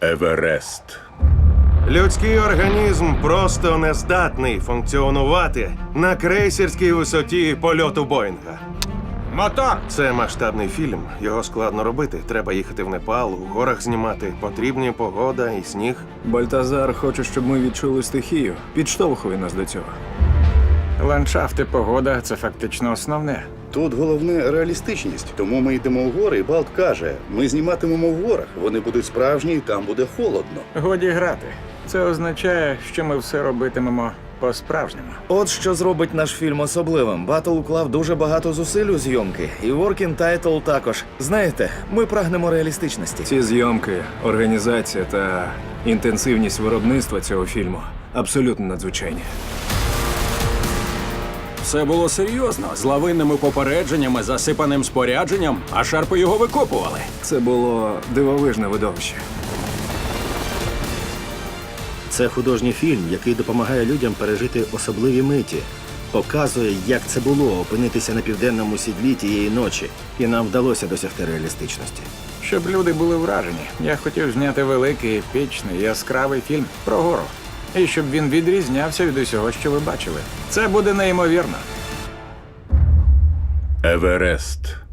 Еверест. Людський організм просто не здатний функціонувати на крейсерській висоті польоту Боїнга. Мотор! Це масштабний фільм, його складно робити. Треба їхати в Непал, у горах знімати. Потрібні погода і сніг. Бальтазар хоче, щоб ми відчули стихію. Підштовхує нас до цього. Ландшафт і погода це фактично основне. Тут головне реалістичність, тому ми йдемо в гори, і Балт каже: ми зніматимемо в горах, вони будуть справжні, і там буде холодно. Годі грати. Це означає, що ми все робитимемо по-справжньому. От що зробить наш фільм особливим. Батл уклав дуже багато зусиль у зйомки, і Working Title також. Знаєте, ми прагнемо реалістичності. Ці зйомки, організація та інтенсивність виробництва цього фільму абсолютно надзвичайні. Все було серйозно, з лавинними попередженнями, засипаним спорядженням, а шарпи його викопували. Це було дивовижне видовище. Це художній фільм, який допомагає людям пережити особливі миті. Показує, як це було опинитися на південному сідлі тієї ночі, і нам вдалося досягти реалістичності. Щоб люди були вражені, я хотів зняти великий, епічний, яскравий фільм про гору. І щоб він відрізнявся від усього, що ви бачили. Це буде неймовірно. Еверест.